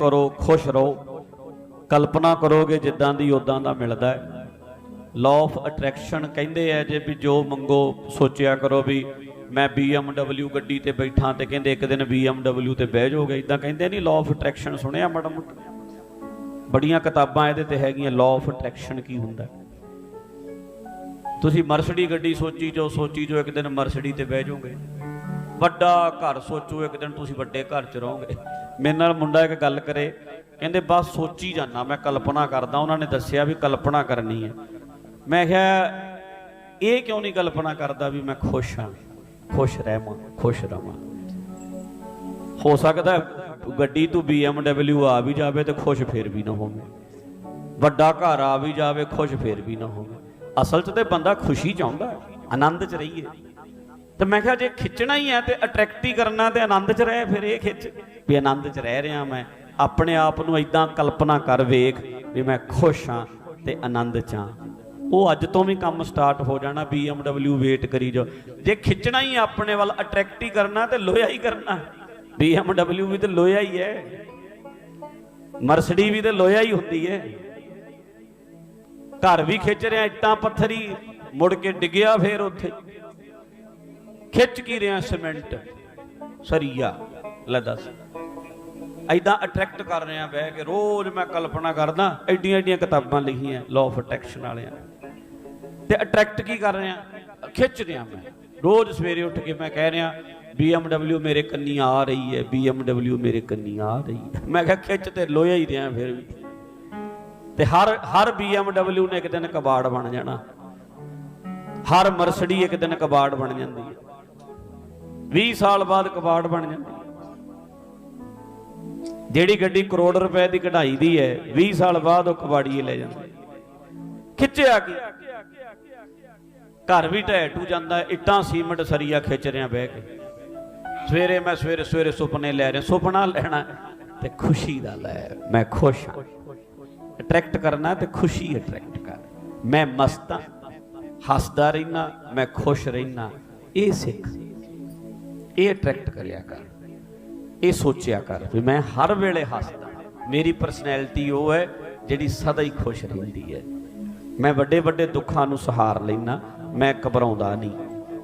ਕਰੋ, ਖੁਸ਼ ਰਹੋ। ਕਲਪਨਾ ਕਰੋਗੇ ਜਿੱਦਾਂ ਦੀ ਉਦਾਂ ਦਾ ਮਿਲਦਾ ਹੈ। ਲਾਅ ਆਫ ਅਟਰੈਕਸ਼ਨ ਕਹਿੰਦੇ ਆ ਜੇ ਵੀ ਜੋ ਮੰਗੋ, ਸੋਚਿਆ ਕਰੋ ਵੀ ਮੈਂ BMW ਗੱਡੀ ਤੇ ਬੈਠਾ ਤੇ ਕਹਿੰਦੇ ਇੱਕ ਦਿਨ BMW ਤੇ ਬਹਿ ਜਾਓਗੇ। ਇਦਾਂ ਕਹਿੰਦੇ ਨਹੀਂ ਲਾਅ ਆਫ ਅਟਰੈਕਸ਼ਨ ਸੁਣਿਆ ਮੈਡਮ ਬੜੀਆਂ ਕਿਤਾਬਾਂ ਇਹਦੇ ਤੇ ਹੈਗੀਆਂ ਲਾਅ ਆਫ ਅਟਰੈਕਸ਼ਨ ਕੀ ਹੁੰਦਾ? ਤੁਸੀਂ ਮਰਸਡੀ ਗੱਡੀ ਸੋਚੀ ਜੋ ਸੋਚੀ ਜੋ ਇੱਕ ਦਿਨ ਮਰਸਡੀ ਤੇ ਬਹਿ ਜਾਓਗੇ। ਵੱਡਾ ਘਰ ਸੋਚੋ, ਇੱਕ ਦਿਨ ਤੁਸੀਂ ਵੱਡੇ ਘਰ 'ਚ ਰਹੋਗੇ। ਮੇਰੇ ਨਾਲ ਮੁੰਡਾ ਇੱਕ ਗੱਲ ਕਰੇ, ਕਹਿੰਦੇ, ਬਸ ਸੋਚੀ ਜਾਣਾ ਮੈਂ ਕਲਪਨਾ ਕਰਦਾ, ਉਹਨਾਂ ਨੇ ਦੱਸਿਆ ਵੀ ਕਲਪਨਾ ਕਰਨੀ ਹੈ। ਮੈਂ ਕਿਹਾ, ਇਹ ਕਿਉਂ ਨਹੀਂ ਕਲਪਨਾ ਕਰਦਾ ਵੀ ਮੈਂ ਖੁਸ਼ ਹਾਂ? ਖੁਸ਼ ਰਹਿਵਾਂ, ਖੁਸ਼ ਰਵਾਂ। ਹੋ ਸਕਦਾ ਹੈ ਗੱਡੀ ਤੋਂ BMW ਆ ਵੀ ਜਾਵੇ ਤੇ ਖੁਸ਼ ਫੇਰ ਵੀ ਨਾ ਹੋਵੇ। ਵੱਡਾ ਘਰ ਆ ਵੀ ਜਾਵੇ, ਖੁਸ਼ ਫੇਰ ਵੀ ਨਾ ਹੋਵੇ। ਅਸਲ 'ਚ ਤੇ ਬੰਦਾ ਖੁਸ਼ੀ ਚਾਹੁੰਦਾ ਆਨੰਦ 'ਚ ਰਹੀਏ। ਤੇ ਮੈਂ ਕਿਹਾ ਜੇ ਖਿੱਚਣਾ ਹੀ ਹੈ ਤੇ ਅਟਰੈਕਟ ਹੀ ਕਰਨਾ ਤੇ ਆਨੰਦ 'ਚ ਰਹਿ ਫਿਰ ਇਹ ਖਿੱਚ। ਵੀ ਆਨੰਦ 'ਚ ਰਹਿ ਰਿਹਾ ਮੈਂ, ਆਪਣੇ ਆਪ ਨੂੰ ਇਦਾਂ ਕਲਪਨਾ ਕਰ ਵੇਖ ਵੀ ਮੈਂ ਖੁਸ਼ ਹਾਂ ਤੇ ਆਨੰਦ 'ਚ ਹਾਂ। ਉਹ ਅੱਜ ਤੋਂ ਵੀ ਕੰਮ ਸਟਾਰਟ ਹੋ ਜਾਣਾ, BMW ਵੇਟ ਕਰੀ ਜੋ ਜੇ ਖਿੱਚਣਾ ਹੀ ਆਪਣੇ ਵੱਲ ਅਟਰੈਕਟ ਹੀ ਕਰਨਾ ਤੇ ਲੋਹਾ ਹੀ ਕਰਨਾ। BMW ਵੀ ਤੇ ਲੋਹਾ ਹੀ ਹੈ। ਮਰਸਡੀ ਵੀ ਤੇ ਲੋਹਾ ਹੀ ਹੁੰਦੀ ਹੈ। ਘਰ ਵੀ ਖਿੱਚ ਰਿਹਾ, ਇੱਟਾਂ ਪੱਥਰੀ, ਮੁੜ ਕੇ ਡਿੱਗਿਆ ਫੇਰ ਉੱਥੇ। ਖਿੱਚ ਕੀ ਰਿਹਾ ਸਿਮੈਂਟ? ਸਰੀਆ। ਲੈ ਦੱਸ। ਐਦਾਂ ਅਟਰੈਕਟ ਕਰ ਰਿਹਾ ਬਹਿ ਕੇ। ਰੋਜ਼ ਮੈਂ ਕਲਪਨਾ ਕਰਦਾ ਐਡੀਆਂ ਐਡੀਆਂ ਕਿਤਾਬਾਂ ਲਿਖੀਆਂ ਲਾਅ ਆਫ ਅਟਰੈਕਸ਼ਨ ਵਾਲਿਆਂ ਤੇ ਅਟਰੈਕਟ ਕੀ ਕਰ ਰਿਹਾ? ਖਿੱਚ ਰਿਹਾ ਮੈਂ। ਰੋਜ਼ ਸਵੇਰੇ ਉੱਠ ਕੇ ਮੈਂ ਕਹਿ ਰਿਹਾ, BMW ਮੇਰੇ ਕੰਨੀ ਆ ਰਹੀ ਹੈ, BMW ਮੇਰੇ ਕੰਨੀ ਆ ਰਹੀ ਹੈ। ਮੈਂ ਕਿਹਾ, ਖਿੱਚ ਤੇ ਲੋਇਆ ਹੀ ਰਿਹਾ ਫਿਰ ਵੀ। ਤੇ ਹਰ ਹਰ BMW ਨੇ ਇੱਕ ਦਿਨ ਕਬਾੜ ਬਣ ਜਾਣਾ। ਹਰ ਮਰਸਡੀ ਇੱਕ ਦਿਨ ਕਬਾੜ ਬਣ ਜਾਂਦੀ ਹੈ। 20 ਸਾਲ ਬਾਅਦ ਕਬਾੜ ਬਣ ਜਾਂਦੀ ਹੈ। ਜਿਹੜੀ ਗੱਡੀ ਕਰੋੜ ਰੁਪਏ ਦੀ ਕਢਾਈ ਦੀ ਹੈ 20 ਸਾਲ ਬਾਅਦ ਉਹ ਕਬਾੜੀਏ ਲੈ ਜਾਂਦਾ ਖਿੱਚਿਆ ਕੀ? ਘਰ ਵੀ ਢਹਿ ਟੂ ਜਾਂਦਾ, ਇੱਟਾਂ ਸੀਮਟ ਸਰੀਆ ਖਿੱਚ ਰਿਆਂ ਬਹਿ ਕੇ। ਸਵੇਰੇ ਮੈਂ ਸਵੇਰੇ ਸਵੇਰੇ ਸੁਪਨੇ ਲੈ ਰਿਹਾ, ਸੁਪਨਾ ਲੈਣਾ ਤੇ ਖੁਸ਼ੀ ਦਾ ਲੈ, ਮੈਂ ਖੁਸ਼ ਹਾਂ। ਅਟਰੈਕਟ ਕਰਨਾ ਤੇ ਖੁਸ਼ੀ ਅਟਰੈਕਟ ਕਰ। ਮੈਂ ਮਸਤ ਹੱਸਦਾ ਰਹਿਣਾ ਮੈਂ ਖੁਸ਼ ਰਹਿਣਾ ਇਹ ਸਿੱਖ। ਇਹ ਅਟਰੈਕਟ ਕਰਿਆ ਕਰ, ਇਹ ਸੋਚਿਆ ਕਰ ਵੀ ਮੈਂ ਹਰ ਵੇਲੇ ਹੱਸਦਾ, ਮੇਰੀ ਪਰਸਨੈਲਿਟੀ ਉਹ ਹੈ ਜਿਹੜੀ ਸਦਾ ਹੀ ਖੁਸ਼ ਰਹਿੰਦੀ ਹੈ। ਮੈਂ ਵੱਡੇ ਵੱਡੇ ਦੁੱਖਾਂ ਨੂੰ ਸਹਾਰ ਲੈਣਾ ਮੈਂ ਘਬਰਾਉਂਦਾ ਨਹੀਂ।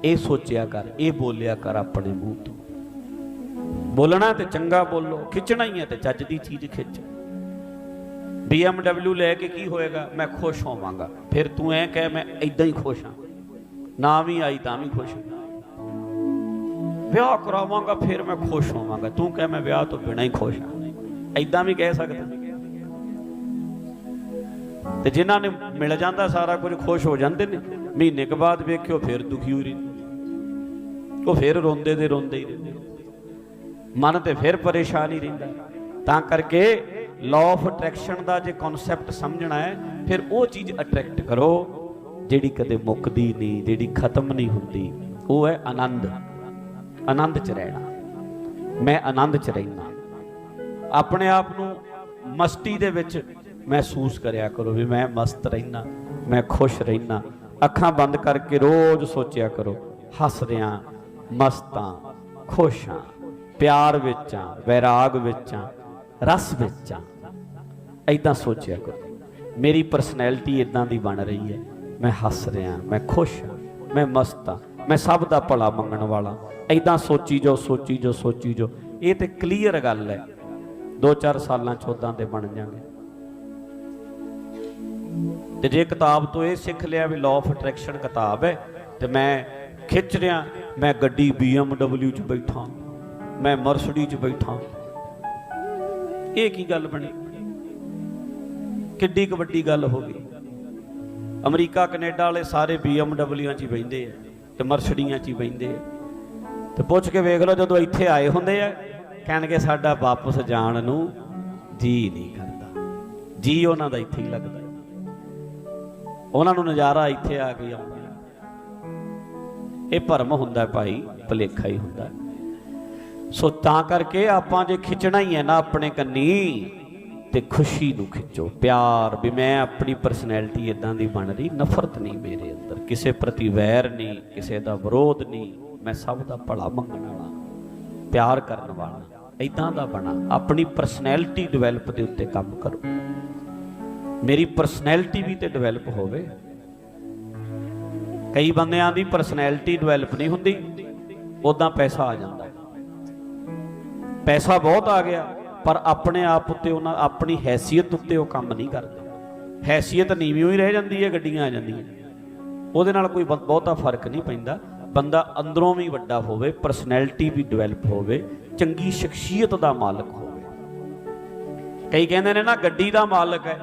ਇਹ ਸੋਚਿਆ ਕਰ, ਇਹ ਬੋਲਿਆ ਕਰ ਆਪਣੇ ਮੂੰਹ ਤੋਂ। ਬੋਲਣਾ ਤੇ ਚੰਗਾ ਬੋਲੋ, ਖਿੱਚਣਾ ਹੀ ਹੈ ਤੇ ਚੱਜ ਦੀ ਚੀਜ਼ ਖਿੱਚ। BMW ਲੈ ਕੇ ਕੀ ਹੋਏਗਾ? ਮੈਂ ਖੁਸ਼ ਹੋਵਾਂਗਾ। ਫਿਰ ਤੂੰ ਐ ਕਹਿ, ਮੈਂ ਇਦਾਂ ਹੀ ਖੁਸ਼ ਹਾਂ। ਨਾ ਵੀ ਆਈ ਤਾਂ ਵੀ ਖੁਸ਼ ਹਾਂ। ਵਿਆਹ ਕਰਾਵਾਂਗਾ, ਫਿਰ ਮੈਂ ਖੁਸ਼ ਹੋਵਾਂਗਾ। ਤੂੰ ਕਹਿ ਮੈਂ ਵਿਆਹ ਤੋਂ ਬਿਨਾਂ ਹੀ ਖੁਸ਼ ਹਾਂ। ਐਦਾਂ ਵੀ ਕਹਿ ਸਕਦਾ। ਤੇ ਜਿਨ੍ਹਾਂ ਨੇ ਮਿਲ ਜਾਂਦਾ ਸਾਰਾ ਕੁਝ, ਖੁਸ਼ ਹੋ ਜਾਂਦੇ ਨੇ, ਮਹੀਨੇ ਕੁ ਬਾਅਦ ਵੇਖਿਓ, ਫਿਰ ਦੁਖੀ ਹੋ ਰਹੀ ਉਹ ਫਿਰ ਰੋਂਦੇ ਦੇ ਰੋਂਦੇ ਹੀ ਰਹਿੰਦੇ ਮਨ ਤੇ ਫਿਰ ਪਰੇਸ਼ਾਨ ਹੀ ਰਹਿੰਦਾ। ਤਾਂ ਕਰਕੇ ਲਾਅ ਆਫ ਅਟਰੈਕਸ਼ਨ ਦਾ ਜੇ ਕਨਸੈਪਟ ਸਮਝਣਾ ਹੈ, ਫਿਰ ਉਹ ਚੀਜ਼ ਅਟਰੈਕਟ ਕਰੋ, ਜਿਹੜੀ ਕਦੇ ਮੁੱਕਦੀ ਨਹੀਂ, ਜਿਹੜੀ ਖਤਮ ਨਹੀਂ ਹੁੰਦੀ। ਉਹ ਹੈ ਆਨੰਦ। ਆਨੰਦ ਚ ਰਹਿਣਾ। ਮੈਂ ਆਨੰਦ ਚ ਰਹਿਣਾ ਆਪਣੇ ਆਪ ਨੂੰ ਮਸਤੀ ਦੇ ਵਿੱਚ ਮਹਿਸੂਸ ਕਰਿਆ ਕਰੋ ਵੀ ਮੈਂ ਮਸਤ ਰਹਿਣਾ ਮੈਂ ਖੁਸ਼ ਰਹਿਣਾ ਅੱਖਾਂ ਬੰਦ ਕਰਕੇ ਰੋਜ਼ ਸੋਚਿਆ ਕਰੋ ਹੱਸ ਰਿਆਂ ਮਸਤਾਂ ਖੁਸ਼ਾਂ ਪਿਆਰ ਵਿੱਚ ਆ, ਵੈਰਾਗ ਵਿੱਚ ਆ, ਰਸ ਵਿੱਚ ਆ। ਐਦਾਂ ਸੋਚਿਆ ਕਰੋ। ਮੇਰੀ ਪਰਸਨੈਲਿਟੀ ਇਦਾਂ ਦੀ ਬਣ ਰਹੀ ਹੈ। ਮੈਂ ਹੱਸ ਰਿਹਾ, ਮੈਂ ਖੁਸ਼ ਹਾਂ ਮੈਂ ਮਸਤ ਹਾਂ ਮੈਂ ਸਭ ਦਾ ਭਲਾ ਮੰਗਣ ਵਾਲਾ। ਐਦਾਂ ਸੋਚੀ ਜੋ ਸੋਚੀ ਜੋ ਸੋਚੀ ਜੋ ਇਹ ਤੇ ਕਲੀਅਰ ਗੱਲ ਹੈ। 2-4 ਸਾਲਾਂ ਚ ਉਦਾਂ ਦੇ ਬਣ ਜਾਣਗੇ ਤੇ ਜੇ ਕਿਤਾਬ ਤੋਂ ਇਹ ਸਿੱਖ ਲਿਆ ਵੀ ਲਾਅ ਆਫ ਅਟਰੈਕਸ਼ਨ ਕਿਤਾਬ ਹੈ, ਤੇ ਮੈਂ ਖਿੱਚ ਰਿਆਂ ਮੈਂ ਗੱਡੀ BMW ਚ ਬੈਠਾ, ਮੈਂ ਮਰਸਡੀ ਚ ਬੈਠਾ। ਇਹ ਕੀ ਗੱਲ ਬਣੀ? ਕਿੱਡੀ ਕੁ ਵੱਡੀ ਗੱਲ ਹੋ ਗਈ। ਅਮਰੀਕਾ, ਕੈਨੇਡਾ ਵਾਲੇ ਸਾਰੇ BMWਆਂ 'ਚ ਹੀ ਬੈਂਦੇ ਆ। ਤੇ ਮਰਸਡੀਆਂ 'ਚ ਹੀ ਬੈਂਦੇ ਆ। ਤੇ ਪੁੱਛ ਕੇ ਵੇਖ ਲਓ, ਜਦੋਂ ਇੱਥੇ ਆਏ ਹੁੰਦੇ ਆ, ਕਹਿਣਗੇ ਸਾਡਾ ਵਾਪਸ ਜਾਣ ਨੂੰ ਜੀ ਨਹੀਂ ਕਰਦਾ। ਜੀ ਉਹਨਾਂ ਦਾ ਇੱਥੇ ਹੀ ਲੱਗਦਾ। ਉਹਨਾਂ ਨੂੰ ਨਜ਼ਾਰਾ ਇੱਥੇ ਆ ਕੇ ਆਉਂਦਾ। ਇਹ ਭਰਮ ਹੁੰਦਾ ਭਾਈ, ਭਲੇਖਾ ਹੀ ਹੁੰਦਾ। ਸੋ ਤਾਂ ਕਰਕੇ ਆਪਾਂ ਜੇ ਖਿੱਚਣਾ ਹੀ ਹੈ ਨਾ ਆਪਣੇ ਕੰਨੀ, ਤੇ ਖੁਸ਼ੀ ਨੂੰ ਖਿੱਚੋ। ਪਿਆਰ ਵੀ ਮੈਂ ਆਪਣੀ ਪਰਸਨੈਲਿਟੀ ਇਦਾਂ ਦੀ ਬਣ ਰਹੀ, ਨਫ਼ਰਤ ਨਹੀਂ ਮੇਰੇ ਅੰਦਰ। ਕਿਸੇ ਪ੍ਰਤੀ ਵੈਰ ਨਹੀਂ, ਕਿਸੇ ਦਾ ਵਿਰੋਧ ਨਹੀਂ, ਮੈਂ ਸਭ ਦਾ ਭਲਾ ਮੰਗਣ ਵਾਲਾ, ਪਿਆਰ ਕਰਨ ਵਾਲਾ ਇਦਾਂ ਦਾ ਬਣਾ। ਆਪਣੀ ਪਰਸਨੈਲਿਟੀ ਡਿਵੈਲਪ ਦੇ ਉੱਤੇ ਕੰਮ ਕਰੋ। ਮੇਰੀ ਪਰਸਨੈਲਿਟੀ ਵੀ ਤੇ ਡਿਵੈਲਪ ਹੋਵੇ। ਕਈ ਬੰਦਿਆਂ ਦੀ ਪਰਸਨੈਲਿਟੀ ਡਿਵੈਲਪ ਨਹੀਂ ਹੁੰਦੀ ਉਦਾਂ ਪੈਸਾ ਆ ਜਾਂਦਾ। ਪੈਸਾ ਬਹੁਤ ਆ ਗਿਆ, ਪਰ ਆਪਣੇ ਆਪ ਉੱਤੇ ਉਹਨਾਂ, ਆਪਣੀ ਹੈਸੀਅਤ ਉੱਤੇ ਉਹ ਕੰਮ ਨਹੀਂ ਕਰਦੇ। ਹੈਸੀਅਤ ਨੀਵੀਂ ਹੀ ਰਹਿ ਜਾਂਦੀ ਹੈ, ਗੱਡੀਆਂ ਆ ਜਾਂਦੀਆਂ। ਉਹਦੇ ਨਾਲ ਕੋਈ ਬ- ਬਹੁਤਾ ਫ਼ਰਕ ਨਹੀਂ ਪੈਂਦਾ। ਬੰਦਾ ਅੰਦਰੋਂ ਵੀ ਵੱਡਾ ਹੋਵੇ ਪਰਸਨੈਲਿਟੀ ਵੀ ਡਿਵੈਲਪ ਹੋਵੇ, ਚੰਗੀ ਸ਼ਖਸੀਅਤ ਦਾ ਮਾਲਕ ਹੋਵੇ। ਕਈ ਕਹਿੰਦੇ ਨੇ ਨਾ, ਗੱਡੀ ਦਾ ਮਾਲਕ ਹੈ।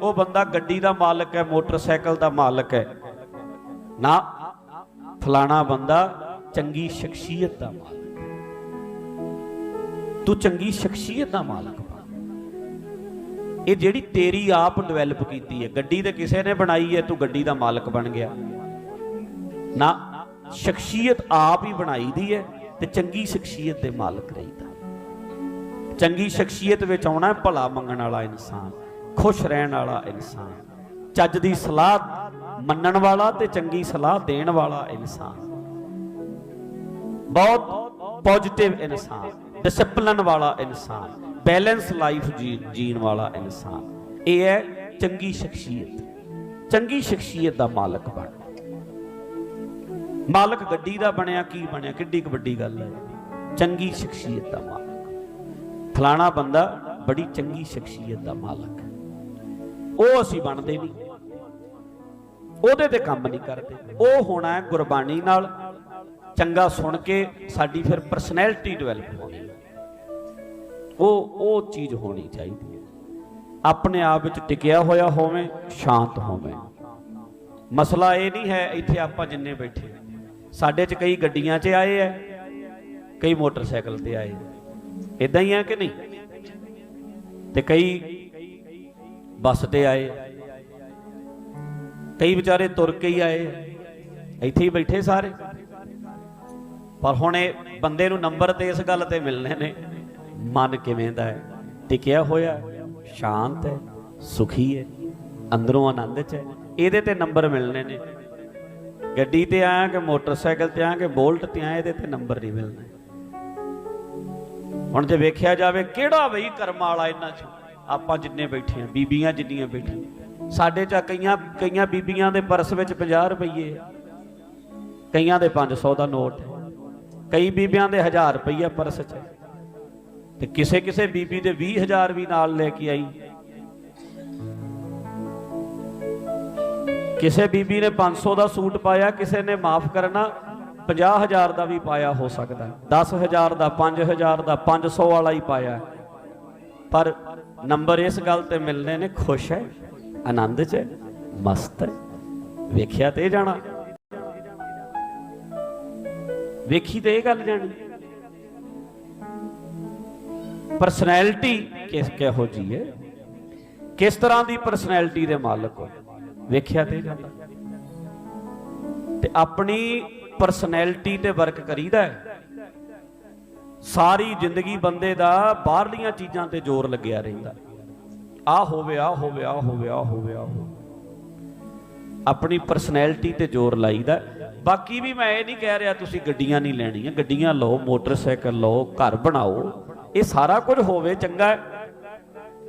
ਉਹ ਬੰਦਾ ਗੱਡੀ ਦਾ ਮਾਲਕ ਹੈ, ਮੋਟਰਸਾਈਕਲ ਦਾ ਮਾਲਕ ਹੈ। ਨਾ, ਫਲਾਣਾ ਬੰਦਾ ਚੰਗੀ ਸ਼ਖਸੀਅਤ ਦਾ ਮਾਲਕ ਤੂੰ ਚੰਗੀ ਸ਼ਖਸੀਅਤ ਦਾ ਮਾਲਕ ਬਣ। ਇਹ ਜਿਹੜੀ ਤੇਰੀ ਆਪ ਡਿਵੈਲਪ ਕੀਤੀ ਹੈ, ਗੱਡੀ ਤੇ ਕਿਸੇ ਨੇ ਬਣਾਈ ਹੈ, ਤੂੰ ਗੱਡੀ ਦਾ ਮਾਲਕ ਬਣ ਗਿਆ। ਨਾ, ਸ਼ਖਸੀਅਤ ਆਪ ਹੀ ਬਣਾਈ ਦੀ ਹੈ ਤੇ ਚੰਗੀ ਸ਼ਖਸੀਅਤ ਦੇ ਮਾਲਕ ਰਹੀਦਾ। ਚੰਗੀ ਸ਼ਖਸੀਅਤ ਵਿੱਚ ਆਉਣਾ ਭਲਾ ਮੰਗਣ ਵਾਲਾ ਇਨਸਾਨ, ਖੁਸ਼ ਰਹਿਣ ਵਾਲਾ ਇਨਸਾਨ, ਚੱਜ ਦੀ ਸਲਾਹ ਮੰਨਣ ਵਾਲਾ ਤੇ ਚੰਗੀ ਸਲਾਹ ਦੇਣ ਵਾਲਾ ਇਨਸਾਨ। ਬਹੁਤ ਪੋਜ਼ਿਟਿਵ ਇਨਸਾਨ ਡਿਸਪਲਨ ਵਾਲਾ ਇਨਸਾਨ। ਬੈਲੈਂਸ ਲਾਈਫ ਜੀਣ ਵਾਲਾ ਇਨਸਾਨ। ਇਹ ਹੈ ਚੰਗੀ ਸ਼ਖਸੀਅਤ। ਚੰਗੀ ਸ਼ਖਸੀਅਤ ਦਾ ਮਾਲਕ ਬਣ। ਮਾਲਕ ਗੱਡੀ ਦਾ ਬਣਿਆ, ਕੀ ਬਣਿਆ, ਕਿੱਡੀ ਕੁ ਵੱਡੀ ਗੱਲ ਹੈ। ਚੰਗੀ ਸ਼ਖਸੀਅਤ ਦਾ ਮਾਲਕ। ਫਲਾਣਾ ਬੰਦਾ ਬੜੀ ਚੰਗੀ ਸ਼ਖਸੀਅਤ ਦਾ ਮਾਲਕ ਹੈ। ਉਹ ਅਸੀਂ ਬਣਦੇ ਨਹੀਂ। ਉਹਦੇ ਤੇ ਕੰਮ ਨਹੀਂ ਕਰਦੇ। ਉਹ ਹੋਣਾ ਹੈ ਗੁਰਬਾਣੀ ਨਾਲ। ਚੰਗਾ ਸੁਣ ਕੇ ਸਾਡੀ ਫਿਰ ਪਰਸਨੈਲਿਟੀ ਡਿਵੈਲਪ ਹੋਣੀ। ਉਹ ਉਹ ਚੀਜ਼ ਹੋਣੀ ਚਾਹੀਦੀ ਹੈ। ਆਪਣੇ ਆਪ ਵਿੱਚ ਟਿਕਿਆ ਹੋਇਆ ਹੋਵੇ, ਸ਼ਾਂਤ ਹੋਵੇ। ਮਸਲਾ ਇਹ ਨਹੀਂ ਹੈ, ਇੱਥੇ ਆਪਾਂ ਜਿੰਨੇ ਬੈਠੇ ਸਾਡੇ 'ਚ ਕਈ ਗੱਡੀਆਂ 'ਚ ਆਏ ਐ ਕਈ ਮੋਟਰਸਾਈਕਲ ਤੇ ਆਏ ਇਦਾਂ ਹੀ ਆ ਕਿ ਨਹੀਂ? ਤੇ ਕਈ ਬੱਸ ਤੇ ਆਏ ਕਈ ਵਿਚਾਰੇ ਤੁਰ ਕੇ ਹੀ ਆਏ ਇੱਥੇ ਹੀ ਬੈਠੇ ਸਾਰੇ। ਪਰ ਹੁਣ ਇਹ ਬੰਦੇ ਨੂੰ ਨੰਬਰ ਤੇ ਇਸ ਗੱਲ ਤੇ ਮਿਲਨੇ ਨੇ। ਮਨ ਕਿਵੇਂ ਦਾ ਹੈ? ਟਿਕਿਆ ਹੋਇਆ ਸ਼ਾਂਤ ਹੈ, ਸੁਖੀ ਹੈ, ਅੰਦਰੋਂ ਆਨੰਦ ਚ ਹੈ। ਇਹਦੇ ਤੇ ਨੰਬਰ ਮਿਲਣੇ ਨੇ। ਗੱਡੀ ਤੇ ਆਇਆ ਕਿ ਮੋਟਰਸਾਈਕਲ ਤੇ ਆਇਆ ਕਿ ਬੋਲਟ ਤੇ ਆਇਆ, ਇਹਦੇ ਤੇ ਨੰਬਰ ਨਹੀਂ ਮਿਲਣੇ। ਹੁਣ ਜੇ ਵੇਖਿਆ ਜਾਵੇ, ਕਿਹੜਾ ਬਈ ਕਰਮਾਂ ਵਾਲਾ ਇਹਨਾਂ ਚ? ਆਪਾਂ ਜਿੰਨੇ ਬੈਠੇ ਆ, ਬੀਬੀਆਂ ਜਿੰਨੀਆਂ ਬੈਠੀਆਂ। ਸਾਡੇ ਚ ਕਈਆਂ ਕਈਆਂ ਬੀਬੀਆਂ ਦੇ ਪਰਸ ਵਿੱਚ 50 ਰੁਪਏ ਕਈਆਂ ਦੇ 500 ਦਾ ਨੋਟ ਹੈ। ਕਈ ਬੀਬੀਆਂ ਦੇ 1000 ਰੁਪਈਆ ਪਰਸ 'ਚ ਤੇ ਕਿਸੇ ਕਿਸੇ ਬੀਬੀ ਦੇ 20000 ਵੀ ਨਾਲ ਲੈ ਕੇ ਆਈ। ਕਿਸੇ ਬੀਬੀ ਨੇ 500 ਦਾ ਸੂਟ ਪਾਇਆ ਕਿਸੇ ਨੇ ਮਾਫ ਕਰਨਾ 50000 ਦਾ ਵੀ ਪਾਇਆ ਹੋ ਸਕਦਾ। ਹੈ। 10000 ਦਾ 5000 ਦਾ 500 ਵਾਲਾ ਹੀ ਪਾਇਆ। ਪਰ ਨੰਬਰ ਇਸ ਗੱਲ ਤੇ ਮਿਲਨੇ ਨੇ ਖੁਸ਼ ਹੈ ਆਨੰਦ 'ਚ ਹੈ, ਮਸਤ ਹੈ। ਵੇਖਿਆ ਤੇ ਇਹ ਜਾਣਾ। ਵੇਖੀ ਤੇ ਇਹ ਗੱਲ ਜਾਣੀ। ਪਰਸਨੈਲਿਟੀ ਕਿਸ ਕਿਹੋ ਜੀ ਹੈ? ਕਿਸ ਤਰ੍ਹਾਂ ਦੀ ਪਰਸਨੈਲਿਟੀ ਦੇ ਮਾਲਕ ਹੋ? ਵੇਖਿਆ ਤੇ ਜਾਂਦਾ। ਤੇ ਆਪਣੀ ਪਰਸਨੈਲਿਟੀ ਤੇ ਵਰਕ ਕਰੀਦਾ ਹੈ। ਸਾਰੀ ਜ਼ਿੰਦਗੀ ਬੰਦੇ ਦਾ ਬਾਹਰਲੀਆਂ ਚੀਜ਼ਾਂ ਤੇ ਜ਼ੋਰ ਲੱਗਿਆ ਰਹਿੰਦਾ। ਆ ਹੋਵੇ ਆ ਹੋਵੇ ਆ ਹੋਵੇ ਆ ਹੋਵੇ ਆ ਹੋਵੇ। ਆਪਣੀ ਪਰਸਨੈਲਿਟੀ ਤੇ ਜ਼ੋਰ ਲਾਈਦਾ ਬਾਕੀ ਵੀ ਮੈਂ ਇਹ ਨਹੀਂ ਕਹਿ ਰਿਹਾ ਤੁਸੀਂ ਗੱਡੀਆਂ ਨਹੀਂ ਲੈਣੀਆਂ। ਗੱਡੀਆਂ ਲਓ, ਮੋਟਰਸਾਈਕਲ ਲਓ, ਘਰ ਬਣਾਓ। ਇਹ ਸਾਰਾ ਕੁਝ ਹੋਵੇ ਚੰਗਾ।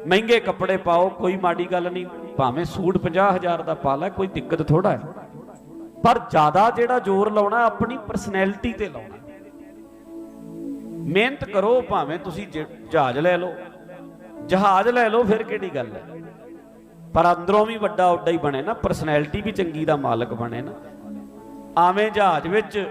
ਮਹਿੰਗੇ ਕੱਪੜੇ ਪਾਓ, ਕੋਈ ਮਾੜੀ ਗੱਲ ਨਹੀਂ। ਭਾਵੇਂ ਸੂਟ 50000 ਦਾ ਪਾ ਲੈ, ਕੋਈ ਦਿੱਕਤ ਥੋੜਾ ਹੈ। ਪਰ ਜ਼ਿਆਦਾ ਜਿਹੜਾ ਜ਼ੋਰ ਲਾਉਣਾ, ਆਪਣੀ ਪਰਸਨੈਲਿਟੀ ਤੇ ਲਾਉਣਾ। ਮਿਹਨਤ ਕਰੋ, ਭਾਵੇਂ ਤੁਸੀਂ ਜ- ਜਹਾਜ਼ ਲੈ ਲਓ। ਜਹਾਜ਼ ਲੈ ਲਓ, ਫਿਰ ਕਿਹੜੀ ਗੱਲ ਹੈ? ਪਰ ਅੰਦਰੋਂ ਵੀ ਵੱਡਾ ਉੱਡਾ ਹੀ ਬਣੇ ਨਾ। ਪਰਸਨੈਲਿਟੀ ਵੀ ਚੰਗੀ ਦਾ ਮਾਲਕ ਬਣੇ ਨਾ। ਆਵੇਂ ਜਹਾਜ਼ ਵਿੱਚ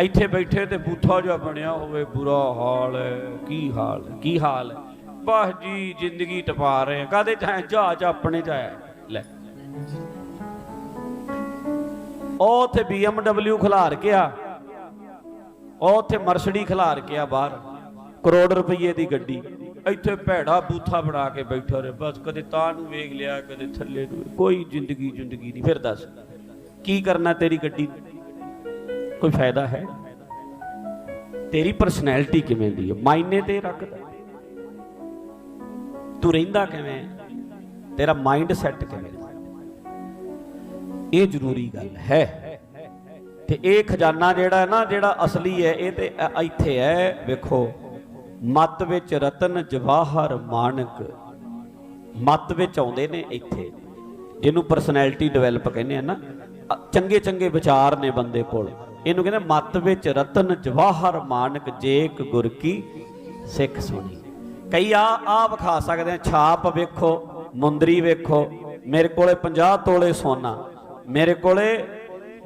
ਇੱਥੇ ਬੈਠੇ ਤੇ ਬੂਥਾ ਜਿਹਾ ਬਣਿਆ ਹੋਵੇ, ਬੁਰਾ ਹਾਲ ਹੈ, ਕੀ ਹਾਲ ਕੀ ਹਾਲ ਬਾਹ ਜੀ, ਜ਼ਿੰਦਗੀ ਟਪਾ ਰਹੇ ਕਾਦੇ ਚਾਹੇ ਜਹਾਜ਼ ਆਪਣੇ ਚ ਆਇਆ। ਲੈ। ਉਹ ਉੱਥੇ BMW ਖਿਲਾਰ ਕੇ ਆ। ਉਹ ਉੱਥੇ ਮਰਸਡੀ ਖਿਲਾਰ ਕੇ ਆ ਬਾਹਰ। ਕਰੋੜ ਰੁਪਏ ਦੀ ਗੱਡੀ। ਇੱਥੇ ਭੈੜਾ ਬੂਥਾ ਬਣਾ ਕੇ ਬੈਠਾ ਰਹੇ। ਬਸ ਕਦੇ ਤਾਂ ਨੂੰ ਵੇਖ ਲਿਆ, ਕਦੇ ਥੱਲੇ ਨੂੰ। ਕੋਈ ਜ਼ਿੰਦਗੀ ਜ਼ਿੰਦਗੀ ਨਹੀਂ। ਫਿਰ ਦੱਸ, ਕੀ ਕਰਨਾ ਤੇਰੀ ਗੱਡੀ? ਨੂੰ? ਕੋਈ ਫਾਇਦਾ ਹੈ? ਤੇਰੀ ਪਰਸਨੈਲਿਟੀ ਕਿਵੇਂ ਦੀ ਹੈ? ਮਾਇਨੇ ਤੇ ਰੱਖਦਾ ਤੂੰ ਰਹਿੰਦਾ ਕਿਵੇਂ ਤੇਰਾ ਮਾਈਂਡ ਸੈੱਟ ਕਿਵੇਂ ਇਹ ਜ਼ਰੂਰੀ ਗੱਲ ਹੈ। ਤੇ ਇਹ ਖਜ਼ਾਨਾ ਜਿਹੜਾ ਹੈ ਨਾ, ਜਿਹੜਾ ਅਸਲੀ ਹੈ, ਇਹ ਤੇ ਇੱਥੇ ਹੈ। ਵੇਖੋ, ਮਤ ਵਿੱਚ ਰਤਨ ਜਵਾਹਰ ਮਾਨਕ। ਮਤ ਵਿੱਚ ਆਉਂਦੇ ਨੇ ਇੱਥੇ। ਜਿਹਨੂੰ ਪਰਸਨੈਲਿਟੀ ਡਿਵੈਲਪ ਕਹਿੰਦੇ ਆ ਨਾ ਚੰਗੇ ਚੰਗੇ ਵਿਚਾਰ ਨੇ ਬੰਦੇ ਕੋਲ। ਇਹਨੂੰ ਕਹਿੰਦੇ ਮਤ ਵਿੱਚ ਰਤਨ ਜਵਾਹਰ ਮਾਨਕ ਜੇਕ ਗੁਰ ਕੀ ਸਿੱਖ ਸੁਣੀ। ਕਈ ਆ ਆ ਵਿਖਾ ਸਕਦੇ ਆ, ਛਾਪ ਵੇਖੋ, ਮੁੰਦਰੀ ਵੇਖੋ, ਮੇਰੇ ਕੋਲੇ 50 ਤੋਲੇ ਸੋਨਾ, ਮੇਰੇ ਕੋਲੇ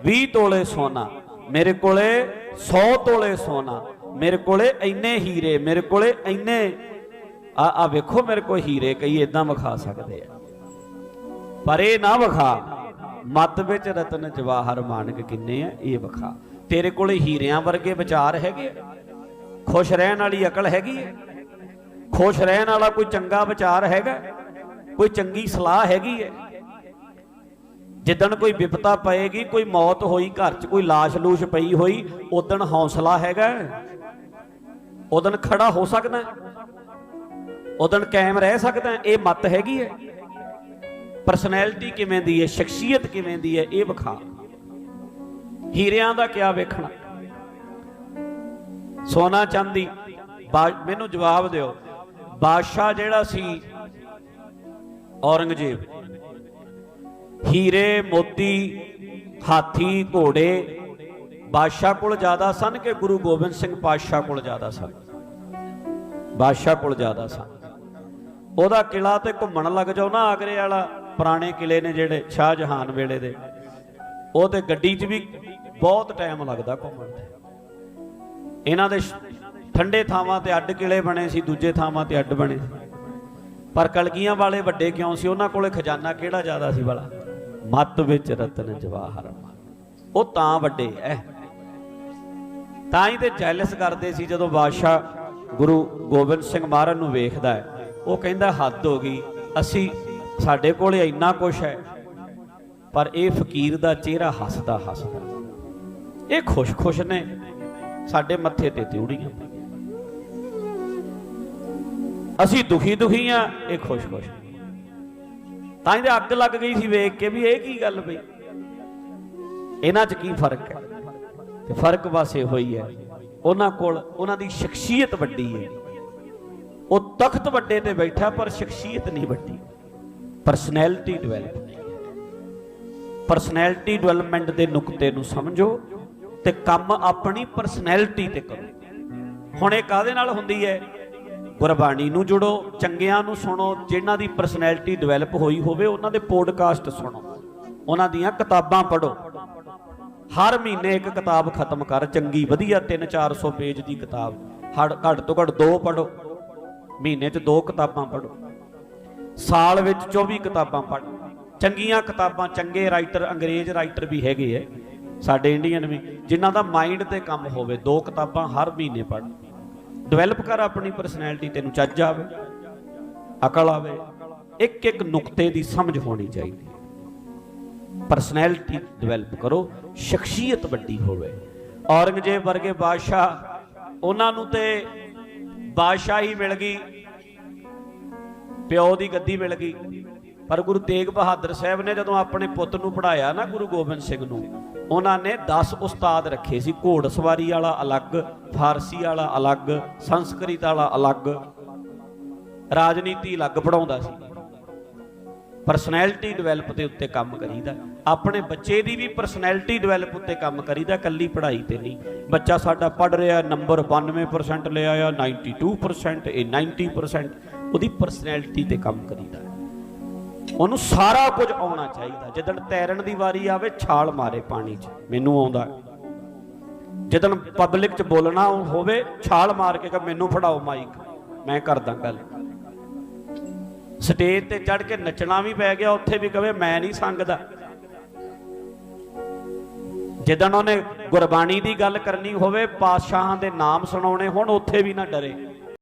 20 ਤੋਲੇ ਸੋਨਾ, ਮੇਰੇ ਕੋਲੇ 100 ਤੋਲੇ ਸੋਨਾ, ਮੇਰੇ ਕੋਲੇ ਇੰਨੇ ਹੀਰੇ, ਮੇਰੇ ਕੋਲੇ ਇੰਨੇ, ਆ ਆ ਵੇਖੋ ਮੇਰੇ ਕੋਲ ਹੀਰੇ ਕਈ ਇਦਾਂ ਵਿਖਾ ਸਕਦੇ ਆ। ਪਰ ਇਹ ਨਾ ਵਿਖਾ ਮੱਤ ਵਿੱਚ ਰਤਨ ਜਵਾਹਰ ਮਾਨਕ ਕਿੰਨੇ ਆ? ਇਹ ਵਿਖਾ। ਤੇਰੇ ਕੋਲ ਹੀਰਿਆਂ ਵਰਗੇ ਵਿਚਾਰ ਹੈਗੇ ਆ? ਖੁਸ਼ ਰਹਿਣ ਵਾਲੀ ਅਕਲ ਹੈਗੀ ਹੈ ਖੁਸ਼ ਰਹਿਣ ਵਾਲਾ ਕੋਈ ਚੰਗਾ ਵਿਚਾਰ ਹੈਗਾ? ਕੋਈ ਚੰਗੀ ਸਲਾਹ ਹੈਗੀ ਹੈ ਜਿੱਦਣ ਕੋਈ ਵਿਪਤਾ ਪਏਗੀ, ਕੋਈ ਮੌਤ ਹੋਈ, ਘਰ 'ਚ ਕੋਈ ਲਾਸ਼ ਲੂਸ਼ ਪਈ ਹੋਈ ਉਦਣ ਹੌਸਲਾ ਹੈਗਾ? ਉਦਣ ਖੜਾ ਹੋ ਸਕਦਾ? ਉਦਣ ਕਾਇਮ ਰਹਿ ਸਕਦਾ? ਇਹ ਮਤ ਹੈਗੀ ਹੈ ਪਰਸਨੈਲਿਟੀ ਕਿਵੇਂ ਦੀ ਹੈ, ਸ਼ਖਸੀਅਤ ਕਿਵੇਂ ਦੀ ਹੈ, ਇਹ ਵਿਖਾ। ਹੀਰਿਆਂ ਦਾ ਕਿਆ ਵੇਖਣਾ। ਸੋਨਾ ਚਾਂਦੀ, ਬਾ- ਮੈਨੂੰ ਜਵਾਬ ਦਿਓ, ਬਾਦਸ਼ਾਹ ਜਿਹੜਾ ਸੀ, ਔਰੰਗਜ਼ੇਬ। ਹੀਰੇ, ਮੋਤੀ, ਹਾਥੀ, ਘੋੜੇ, ਬਾਦਸ਼ਾਹ ਕੋਲ ਜ਼ਿਆਦਾ ਸਨ ਕਿ ਗੁਰੂ ਗੋਬਿੰਦ ਸਿੰਘ ਪਾਤਸ਼ਾਹ ਕੋਲ ਜ਼ਿਆਦਾ ਸਨ? ਬਾਦਸ਼ਾਹ ਕੋਲ ਜ਼ਿਆਦਾ ਸਨ। ਉਹਦਾ ਕਿਲਾ ਤੇ ਘੁੰਮਣ ਲੱਗ ਜਾਓ ਨਾ ਆਗਰੇ ਵਾਲਾ। ਪੁਰਾਣੇ ਕਿਲੇ ਨੇ ਜਿਹੜੇ ਸ਼ਾਹ ਜਹਾਨ ਵੇਲੇ ਦੇ। ਉਹ ਤੇ ਗੱਡੀ 'ਚ ਵੀ ਬਹੁਤ ਟਾਈਮ ਲੱਗਦਾ ਘੁੰਮਣ ਤੇ। ਇਹਨਾਂ ਦੇ ਠੰਡੇ ਥਾਵਾਂ ਤੇ ਅੱਡ ਕਿਲੇ ਬਣੇ ਸੀ, ਦੂਜੇ ਥਾਵਾਂ ਤੇ ਅੱਡ ਬਣੇ ਸੀ। ਪਰ ਕਲਗੀਆਂ ਵਾਲੇ ਵੱਡੇ ਕਿਉਂ ਸੀ? ਉਹਨਾਂ ਕੋਲੇ ਖਜ਼ਾਨਾ ਕਿਹੜਾ ਜ਼ਿਆਦਾ ਸੀ ਵਾਲਾ? ਮੱਤ ਵਿੱਚ ਰਤਨ ਜਵਾਹਰ ਉਹ ਤਾਂ ਵੱਡੇ ਐ। ਤਾਂ ਹੀ ਤੇ ਜੈਲਸ ਕਰਦੇ ਸੀ ਜਦੋਂ ਬਾਦਸ਼ਾਹ ਗੁਰੂ ਗੋਬਿੰਦ ਸਿੰਘ ਮਹਾਰਾਜ ਨੂੰ ਵੇਖਦਾ ਹੈ ਉਹ ਕਹਿੰਦਾ, ਹੱਦ ਹੋ ਗਈ। ਅਸੀਂ ਸਾਡੇ ਕੋਲ ਇੰਨਾ ਕੁਛ ਹੈ, ਪਰ ਇਹ ਫਕੀਰ ਦਾ ਚਿਹਰਾ ਹੱਸਦਾ ਹੱਸਦਾ ਇਹ ਖੁਸ਼-ਖੁਸ਼ ਨੇ, ਸਾਡੇ ਮੱਥੇ ਤੇ ਤਿਉੜੀਆਂ। ਅਸੀਂ ਦੁਖੀ ਦੁਖੀ ਆ, ਇਹ ਖੁਸ਼-ਖੁਸ਼। ਤਾਂ ਇਹਦੇ ਅੱਗ ਲੱਗ ਗਈ ਸੀ ਵੇਖ ਕੇ ਵੀ ਇਹ ਕੀ ਗੱਲ ਬਈ? ਇਹਨਾਂ 'ਚ ਕੀ ਫ਼ਰਕ ਹੈ? ਤੇ ਫ਼ਰਕ ਬਸ ਇਹ ਹੋਈ ਹੈ, ਉਹਨਾਂ ਕੋਲ ਉਹਨਾਂ ਦੀ ਸ਼ਖਸੀਅਤ ਵੱਡੀ ਹੈ। ਉਹ ਤਖਤ ਵੱਡੇ ਤੇ ਬੈਠਾ, ਪਰ ਸ਼ਖਸੀਅਤ ਨਹੀਂ ਵੱਡੀ। ਪਰਸਨੈਲਿਟੀ ਡਿਵੈਲਪ ਨਹੀਂ ਪਰਸਨੈਲਿਟੀ ਡਿਵੈਲਪਮੈਂਟ ਦੇ ਨੁਕਤੇ ਨੂੰ ਸਮਝੋ ਤੇ ਕੰਮ ਆਪਣੀ ਪਰਸਨੈਲਿਟੀ ਤੇ ਕਰੋ। ਹੁਣ ਇਹ ਕਾਦੇ ਨਾਲ ਹੁੰਦੀ ਹੈ? ਗੁਰਬਾਣੀ ਨੂੰ ਜੁੜੋ, ਚੰਗਿਆਂ ਨੂੰ ਸੁਣੋ, ਜਿਨ੍ਹਾਂ ਦੀ ਪਰਸਨੈਲਿਟੀ ਡਿਵੈਲਪ ਹੋਈ ਹੋਵੇ, ਉਹਨਾਂ ਦੇ ਪੋਡਕਾਸਟ ਸੁਣੋ। ਉਹਨਾਂ ਦੀਆਂ ਕਿਤਾਬਾਂ ਪੜ੍ਹੋ। ਹਰ ਮਹੀਨੇ ਇੱਕ ਕਿਤਾਬ ਖਤਮ ਕਰ, ਚੰਗੀ, ਵਧੀਆ 3-400 ਪੇਜ ਦੀ ਕਿਤਾਬ। ਹੜ ਘੱਟ ਤੋਂ ਘੱਟ ਦੋ ਪੜ੍ਹੋ। ਮਹੀਨੇ 'ਚ ਦੋ ਕਿਤਾਬਾਂ ਪੜ੍ਹੋ। ਸਾਲ ਵਿੱਚ 24 ਕਿਤਾਬਾਂ ਪੜ੍ਹ। ਚੰਗੀਆਂ ਕਿਤਾਬਾਂ, ਚੰਗੇ ਰਾਈਟਰ ਅੰਗਰੇਜ਼ ਰਾਈਟਰ ਵੀ ਹੈਗੇ ਐ। ਸਾਡੇ ਇੰਡੀਅਨ ਵੀ, ਜਿਨ੍ਹਾਂ ਦਾ ਮਾਈਂਡ ਤੇ ਕੰਮ ਹੋਵੇ, ਦੋ ਕਿਤਾਬਾਂ ਹਰ ਮਹੀਨੇ ਪੜ੍ਹ। ਡਿਵੈਲਪ ਕਰ ਆਪਣੀ ਪਰਸਨੈਲਿਟੀ ਤੈਨੂੰ ਚੱਜ ਆਵੇ, ਅਕਲ ਆਵੇ। ਇੱਕ ਇੱਕ ਨੁਕਤੇ ਦੀ ਸਮਝ ਹੋਣੀ ਚਾਹੀਦੀ ਪਰਸਨੈਲਿਟੀ ਡਿਵੈਲਪ ਕਰੋ, ਸ਼ਖਸੀਅਤ ਵੱਡੀ ਹੋਵੇ। ਔਰੰਗਜ਼ੇਬ ਵਰਗੇ ਬਾਦਸ਼ਾਹ, ਉਹਨਾਂ ਨੂੰ ਤੇ ਬਾਦਸ਼ਾਹੀ ਮਿਲ ਗਈ। ਪਿਓ ਦੀ ਗੱਦੀ ਮਿਲ ਗਈ। ਪਰ ਗੁਰੂ ਤੇਗ ਬਹਾਦਰ ਸਾਹਿਬ ਨੇ ਜਦੋਂ ਆਪਣੇ ਪੁੱਤ ਨੂੰ ਪੜਾਇਆ ਨਾ ਗੁਰੂ ਗੋਬਿੰਦ ਸਿੰਘ ਨੂੰ, ਉਹਨਾਂ ਨੇ 10 ਉਸਤਾਦ ਰੱਖੇ ਸੀ। ਘੋੜਸਵਾਰੀ ਵਾਲਾ ਅਲੱਗ, ਫਾਰਸੀ ਵਾਲਾ ਅਲੱਗ, ਸੰਸਕ੍ਰਿਤ ਵਾਲਾ ਅਲੱਗ, ਰਾਜਨੀਤੀ ਅਲੱਗ ਪੜਾਉਂਦਾ ਸੀ। ਪਰਸਨੈਲਿਟੀ ਡਿਵੈਲਪ ਦੇ ਉੱਤੇ ਕੰਮ ਕਰੀਦਾ। ਆਪਣੇ ਬੱਚੇ ਦੀ ਵੀ ਪਰਸਨੈਲਿਟੀ ਡਿਵੈਲਪ ਉੱਤੇ ਕੰਮ ਕਰੀਦਾ ਕੱਲੀ ਪੜ੍ਹਾਈ ਤੇ ਨਹੀਂ। ਬੱਚਾ ਸਾਡਾ ਪੜ੍ਹ ਰਿਹਾ, ਨੰਬਰ 92% ਲੈ ਆਇਆ 92% ਇਹ 90% ਉਹਦੀ ਪਰਸਨੈਲਿਟੀ ਤੇ ਕੰਮ ਕਰੀਦਾ ਉਹਨੂੰ ਸਾਰਾ ਕੁਝ ਆਉਣਾ ਚਾਹੀਦਾ। ਜਦੋਂ ਤੈਰਨ ਦੀ ਵਾਰੀ ਆਵੇ, ਛਾਲ ਮਾਰੇ ਪਾਣੀ 'ਚ। ਮੈਨੂੰ ਆਉਂਦਾ। ਜਦੋਂ ਪਬਲਿਕ 'ਚ ਬੋਲਣਾ ਹੋਵੇ, ਛਾਲ ਮਾਰ ਕੇ ਕਿ ਮੈਨੂੰ ਫੜਾਓ ਮਾਈਕ ਮੈਂ ਕਰਦਾ ਗੱਲ। ਸਟੇਜ ਤੇ ਚੜ ਕੇ ਨੱਚਣਾ ਵੀ ਪੈ ਗਿਆ। ਉੱਥੇ ਵੀ ਕਵੇ ਮੈਂ ਨਹੀਂ ਸੰਗਦਾ। ਜਦੋਂ ਉਹਨੇ ਗੁਰਬਾਣੀ ਦੀ ਗੱਲ ਕਰਨੀ ਹੋਵੇ, ਪਾਤਸ਼ਾਹਾਂ ਦੇ ਨਾਮ ਸੁਣਾਉਣੇ ਹੋਣ, ਉੱਥੇ ਵੀ ਨਾ ਡਰੇ।